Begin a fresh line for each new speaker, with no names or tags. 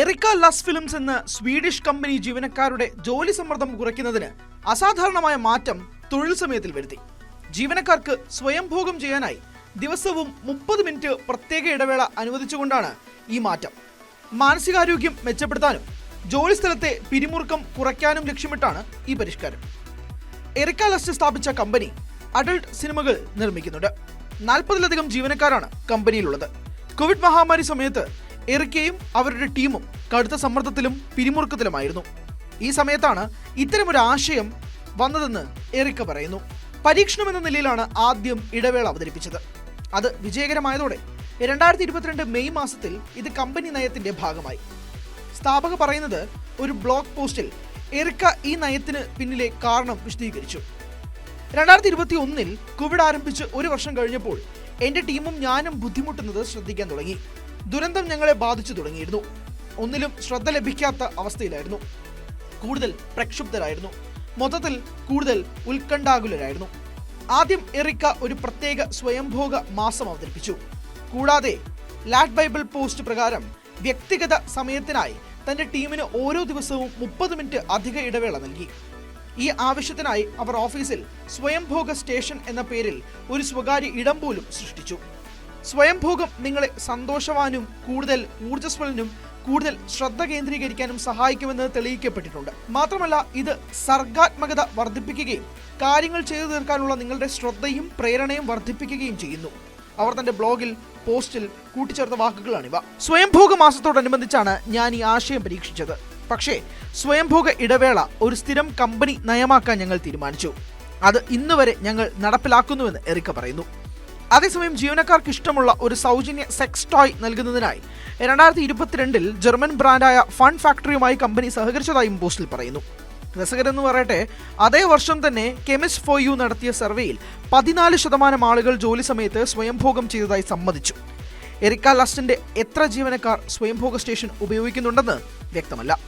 Erica ലസ് films എന്ന Swedish company ജീവനക്കാരുടെ ജോലി സമ്മർദ്ദം കുറയ്ക്കുന്നതിന് അസാധാരണമായ മാറ്റം തൊഴിൽ സമയത്തിൽ വരുത്തി. ജീവനക്കാർക്ക് സ്വയംഭോഗം ചെയ്യാനായി ദിവസവും മുപ്പത് മിനിറ്റ് പ്രത്യേക ഇടവേള അനുവദിച്ചുകൊണ്ടാണ് ഈ മാറ്റം. മാനസികാരോഗ്യം മെച്ചപ്പെടുത്താനും ജോലിസ്ഥലത്തെ പിരിമുറുക്കം കുറയ്ക്കാനും ലക്ഷ്യമിട്ടാണ് ഈ പരിഷ്കാരം. എറിക്ക ലസ്റ്റ് സ്ഥാപിച്ച കമ്പനി അഡൾട്ട് സിനിമകൾ നിർമ്മിക്കുന്നുണ്ട്. നാൽപ്പതിലധികം ജീവനക്കാരാണ് കമ്പനിയിലുള്ളത്. കോവിഡ് മഹാമാരി സമയത്ത് എറിക്കയും അവരുടെ ടീമും കടുത്ത സമ്മർദ്ദത്തിലും പിരിമുറുക്കത്തിലുമായിരുന്നു. ഈ സമയത്താണ് ഇത്തരമൊരു ആശയം വന്നതെന്ന് എറിക്ക പറയുന്നു. പരീക്ഷണം എന്ന നിലയിലാണ് ആദ്യം ഇടവേള അവതരിപ്പിച്ചത്. അത് വിജയകരമായതോടെ രണ്ടായിരത്തി ഇരുപത്തിരണ്ട് മെയ് മാസത്തിൽ ഇത് കമ്പനി നയത്തിന്റെ ഭാഗമായി. സ്ഥാപക പറയുന്നത് ഒരു ബ്ലോഗ് പോസ്റ്റിൽ എറിക്ക ഈ നയത്തിന് പിന്നിലെ കാരണം വിശദീകരിച്ചു. രണ്ടായിരത്തി ഇരുപത്തി ഒന്നിൽ കോവിഡ് ആരംഭിച്ച് ഒരു വർഷം കഴിഞ്ഞപ്പോൾ എന്റെ ടീമും ഞാനും ബുദ്ധിമുട്ടുന്നത് ശ്രദ്ധിക്കാൻ തുടങ്ങി. ദുരന്തം ഞങ്ങളെ ബാധിച്ചു തുടങ്ങിയിരുന്നു. ഒന്നിലും ശ്രദ്ധ ലഭിക്കാത്ത അവസ്ഥയിലായിരുന്നു. കൂടുതൽ പ്രക്ഷുബ്ധരായിരുന്നു. മൊത്തത്തിൽ കൂടുതൽ ഉത്കണ്ഠാകുലരായിരുന്നു. ആദ്യം എറിക്ക ഒരു പ്രത്യേക സ്വയംഭോഗ മാസം അവതരിപ്പിച്ചു. കൂടാതെ ലാറ്റ് ബൈബിൾ പോസ്റ്റ് പ്രകാരം വ്യക്തിഗത സമയത്തിനായി തന്റെ ടീമിന് ഓരോ ദിവസവും മുപ്പത് മിനിറ്റ് അധിക ഇടവേള നൽകി. ഈ ആവശ്യത്തിനായി അവർ ഓഫീസിൽ സ്വയംഭോഗ സ്റ്റേഷൻ എന്ന പേരിൽ ഒരു സ്വകാര്യ ഇടം പോലും സൃഷ്ടിച്ചു. സ്വയംഭോഗം നിങ്ങളെ സന്തോഷവാനും കൂടുതൽ ഊർജസ്വലനും കൂടുതൽ ശ്രദ്ധ കേന്ദ്രീകരിക്കാനും സഹായിക്കുമെന്ന് തെളിയിക്കപ്പെട്ടിട്ടുണ്ട്. മാത്രമല്ല ഇത് സർഗാത്മകത വർദ്ധിപ്പിക്കുകയും കാര്യങ്ങൾ ചെയ്തു തീർക്കാനുള്ള നിങ്ങളുടെ ശ്രദ്ധയും പ്രേരണയും വർദ്ധിപ്പിക്കുകയും ചെയ്യുന്നു. അവർ തന്റെ ബ്ലോഗിൽ പോസ്റ്റിൽ കൂട്ടിച്ചേർത്ത വാക്കുകളാണിവ. സ്വയംഭോഗ മാസത്തോടനുബന്ധിച്ചാണ് ഞാൻ ഈ ആശയം പരീക്ഷിച്ചത്. പക്ഷേ സ്വയംഭോഗ ഇടവേള ഒരു സ്ഥിരം കമ്പനി നയമാക്കാൻ ഞങ്ങൾ തീരുമാനിച്ചു. അത് ഇന്നുവരെ ഞങ്ങൾ നടപ്പിലാക്കുന്നുവെന്ന് എറിക്ക പറയുന്നു. അതേസമയം ജീവനക്കാർക്ക് ഇഷ്ടമുള്ള ഒരു സൗജന്യ സെക്സ് ടോയ് നൽകുന്നതിനായി രണ്ടായിരത്തി ഇരുപത്തിരണ്ടിൽ ജർമ്മൻ ബ്രാൻഡായ ഫൺ ഫാക്ടറിയുമായി കമ്പനി സഹകരിച്ചതായും പോസ്റ്റിൽ പറയുന്നു. രസകരെന്ന് പറയട്ടെ അതേ വർഷം തന്നെ കെമിസ്റ്റ് ഫോർ യു നടത്തിയ സർവേയിൽ പതിനാല് ശതമാനം ആളുകൾ ജോലി സമയത്ത് സ്വയംഭോഗം ചെയ്തതായി സമ്മതിച്ചു. എറിക്ക ലസ്റ്റിന്റെ എത്ര ജീവനക്കാർ സ്വയംഭോഗ സ്റ്റേഷൻ ഉപയോഗിക്കുന്നുണ്ടെന്ന് വ്യക്തമല്ല.